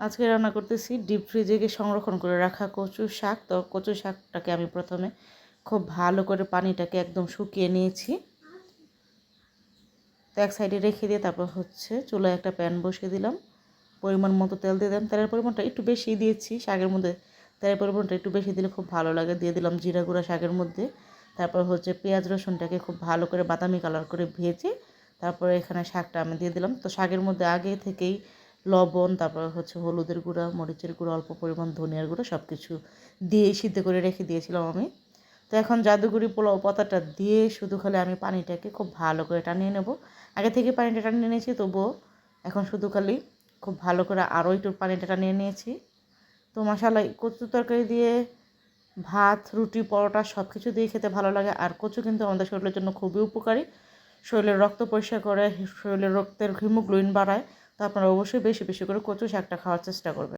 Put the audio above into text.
আজকে রান্না করতেছি ডিপ ফ্রিজে সংরক্ষণ করে রাখা কচু শাক। তো কচু শাকটাকে আমি প্রথমে খুব ভালো করে পানিটাকে একদম শুকিয়ে নিয়েছি। তো এক সাইডে রেখে দিয়ে তারপর হচ্ছে চুলায় একটা প্যান বসিয়ে দিলাম। পরিমাণ মতো তেল দিয়ে দিলাম। তেলের পরিমাণটা একটু বেশি দিয়েছি শাকের মধ্যে। তেলের পরিমাণটা একটু বেশি দিলে খুব ভালো লাগে। দিয়ে দিলাম জিরা গুঁড়া শাকের মধ্যে। তারপর হচ্ছে পেঁয়াজ রসুনটাকে খুব ভালো করে বাদামি কালার করে ভেজে তারপরে এখানে শাকটা আমি দিয়ে দিলাম। তো শাকের মধ্যে আগে থেকেই লবণ, তারপর হচ্ছে হলুদের গুঁড়া, মরিচের গুঁড়া, অল্প পরিমাণ ধনিয়ার গুঁড়ো সব কিছু দিয়ে সিদ্ধ করে রেখে দিয়েছিলাম আমি। তো এখন জাদুগুড়ি পোলাও পাতাটা দিয়ে শুধু খালি আমি পানিটাকে খুব ভালো করে টানিয়ে নেব। আগে থেকে পানিটা টানিয়ে নিয়েছি, তবুও এখন শুধু খালি খুব ভালো করে আরও একটু পানিটা টানিয়ে নিয়েছি। তো মশালা কচু তরকারি দিয়ে ভাত, রুটি, পরোটা সব কিছু দিয়ে খেতে ভালো লাগে। আর কচু কিন্তু আমাদের শরীরের জন্য খুবই উপকারী। শরীরের রক্ত পরিষ্কার করে, শরীরের রক্তের হিমোগ্লোবিন বাড়ায়। তো আপনারা অবশ্যই বেশি বেশি করে কচু শাকটা খাওয়ার চেষ্টা করবেন।